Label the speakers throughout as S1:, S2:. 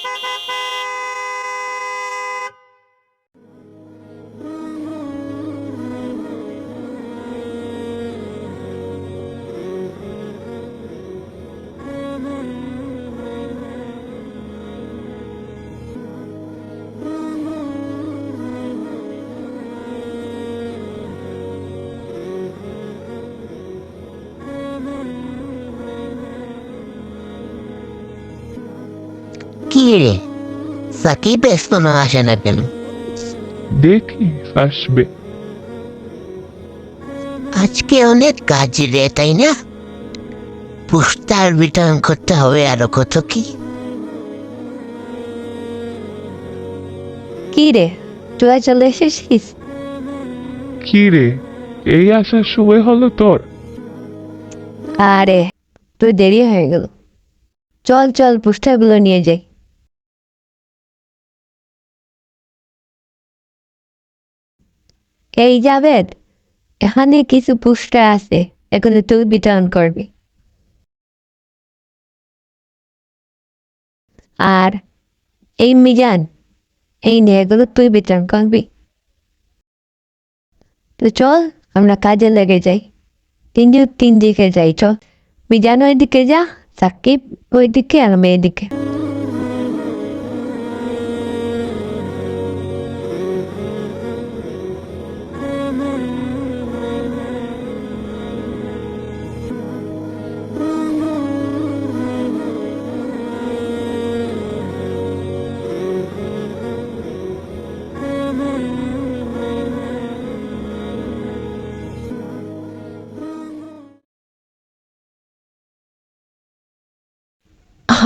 S1: Thank you. কি রে সাকিব এখনও আসে না কেন
S2: দেখি আসবে
S1: আজকে অনেক কাজ রে তাই না পোস্টার বিতরণ করতে হবে আরও কত কি
S3: কি রে তোরা চলে এসেছিস
S2: কি রে এই আসার সময় হলো তোর
S3: আরে তোর দেরি হয়ে গেল চল চল পোস্টারগুলো নিয়ে যাই এই যাবেদ এখানে কিছু পোস্টার আছে, এগুলো তুই বিতরণ করবি। আর এই মিজান, এই নে এগুলো তুই বিতরণ করবি। তো চল, আমরা কাজে লেগে যাই। তিনজন তিন দিকে যাই, চল। মিজান ওইদিকে যা, সাকিব ওইদিকে, আর আমি এদিকে।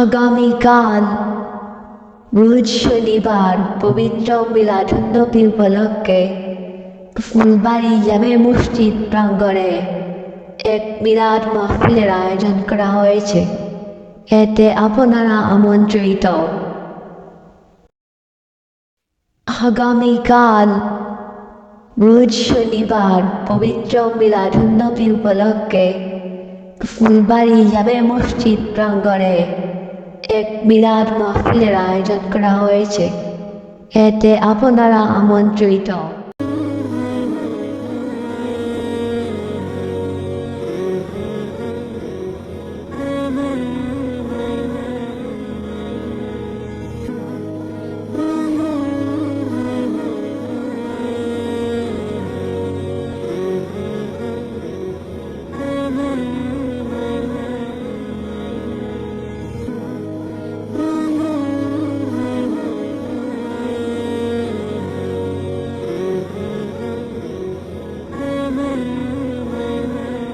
S3: আগামীকাল রোজ শনিবার পবিত্র মিলাদুন্নবী উপলক্ষে ফুলবাড়ি জামে মসজিদ প্রাঙ্গণে এক মিলাদ মাহফিলের আয়োজন করা হয়েছে। এতে আপনারা আমন্ত্রিত। আগামীকাল রোজ শনিবার পবিত্র মিলাদুন্নবী উপলক্ষে ফুলবাড়ি জামে মসজিদ প্রাঙ্গণে এক মিলাদ মাহফিলের আয়োজন করা হয়েছে। এতে আপনারা আমন্ত্রিত।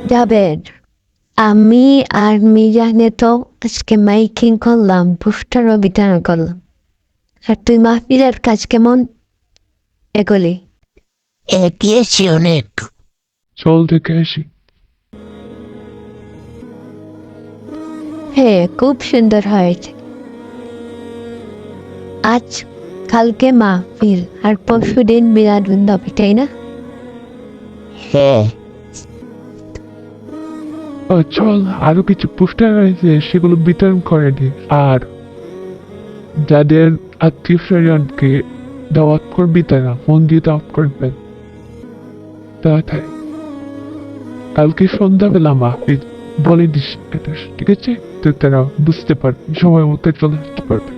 S3: যাবেন আমি আর মিজানে তো আজকে মাইকিং করলাম পোস্টারও বিতরণ করলাম। আর তুই মাহফিলের কাজ কেমন? এগুলি।
S1: এগিয়েছি অনেক।
S2: চল দেখে আসি।
S3: হ্যাঁ খুব সুন্দর হয়েছে। আজ কালকে মাহফিল আর পরশু দিন বিরাট তাই না?
S1: হ্যাঁ।
S2: চল আরও কিছু পোস্টার রয়েছে সেগুলো বিতরণ করে দে। আর যাদের আত্মীয় স্বজনকে দাওয়াত করবি তারা ফোন দিয়ে দাওয়াত করবেন। তাড়াতাড়ি। কালকে সন্ধ্যাবেলা মাহফিল বলে দিস এটা ঠিক আছে? তো তারা বুঝতে পারবে সময় মতো চলে আসতে পারবে।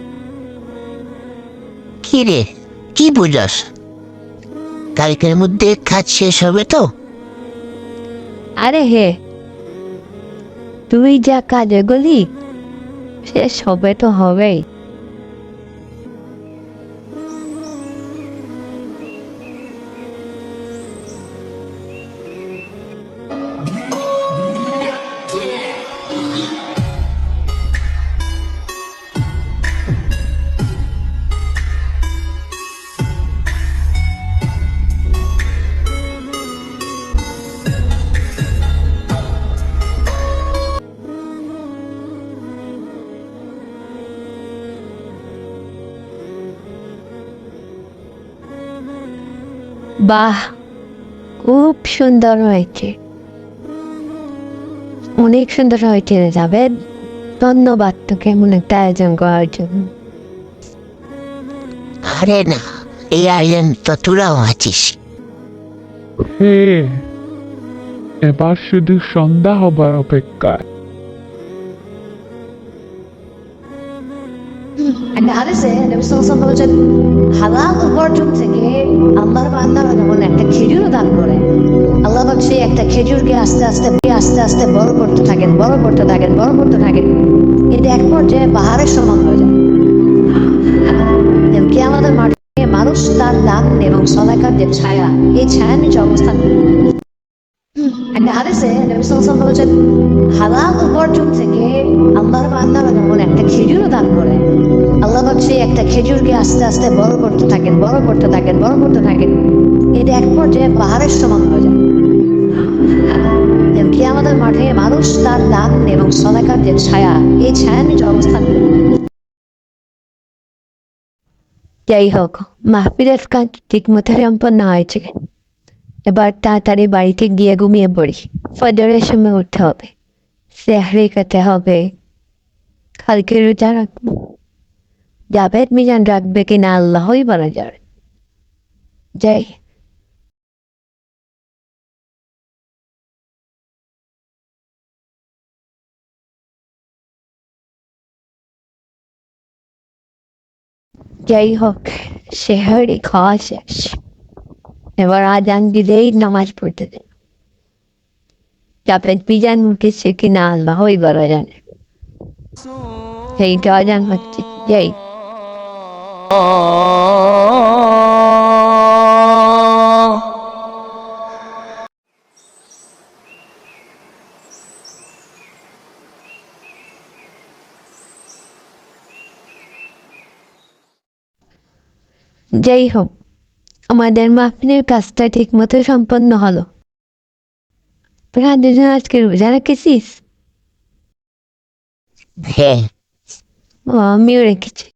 S1: কি রে কি বুঝাস? কালকের মধ্যে কাজ শেষ হবে তো?
S3: আরে হে তুই যা কাজে গলি সে সবে তো হবেই। বাহ খুব সুন্দর হয়েছে। অনেক সুন্দর হয়েছে রে যাবে ধন্যবাদ তোকে এমন একটা আয়োজন করার জন্য।
S1: আরে না এই আয়োজন তো তোরাও আছিস।
S2: হে এবার শুধু সন্ধ্যা হবার অপেক্ষায়।
S3: একটা হাদিসে নবী সাল্লাল্লাহু বলেছেন যখন একটা খেজুরও দান করে। আল্লাহ পাক একটা খেজুরকে আস্তে আস্তে আস্তে আস্তে বড় করতে থাকেন, বড় করতে থাকেন, বড় করতে থাকেন। কিন্তু এক পর্যায়ে পাহাড়ের সমান হয়ে যায়। এবং কিয়ামতের মাঠে মানুষ তার দান এবং সদাকার যে ছায়া, এই ছায়ার নিচে অবস্থান হালাল উপার্জন থেকে আল্লাহর বান্দারা যখন একটা খেজুরও দান করে। আল্লাহ একটা খেজুরকে আস্তে আস্তে বড় করতে থাকেন, বড় করতে থাকেন, বড় করতে থাকেন। এটা এক পর্যায়ে পাহাড়ের সমান হয়ে যায়। কিয়ামতের মাঠে মানুষ তার দান এবং সদাকার যে ছায়া, এই ছায়ার নিচে অবস্থান যাই হোক, মাহফিলের কাজ ঠিক মতো সম্পন্ন হয়েছে। এবার তাড়াতাড়ি বাড়িতে গিয়ে ঘুমিয়ে পড়ি। ফজরের সময় উঠতে হবে। সেহরি খেতে হবে। কালকে রোজা রাখব। জাভেদ মিজান রাখবে কিনা আল্লাহই বলা যাবে যাই। যাই হোক শেহরি খাওয়া শেষ। এবার আজান দিলেই নামাজ পড়তে দেয় জাভেদ মিজান উঠেছে কিনা আল্লাহই বলা জানে সেইটা আজান হচ্ছে যাই যাই হোক আমাদের মাহফিলের কাজটা ঠিক মতো সম্পন্ন হলো। দুজন আজকে রোজা রেখেছিস?
S1: হ্যাঁ।
S3: ও আমিও রেখেছি।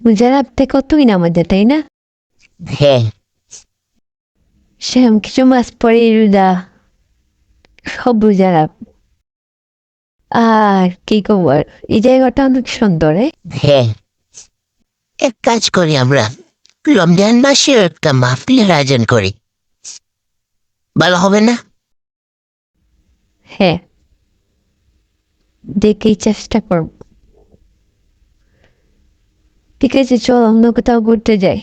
S3: রোজা রাখতে কতই না আমাদের তাই না?
S1: হ্যাঁ।
S3: সেরকম কিছু মাস পরে রোজা। সব রোজা রাখ আর কি খবর? এই জায়গাটা অনেক সুন্দর?
S1: হ্যাঁ। এক কাজ করি আমরা। রমজান মাসে একটা মাহফিলের আয়োজন করি। ভালো হবে না?
S3: হ্যাঁ। দেখেই চেষ্টা করব। ঠিক আছে, চল অন্য কোথাও ঘুরতে যাই।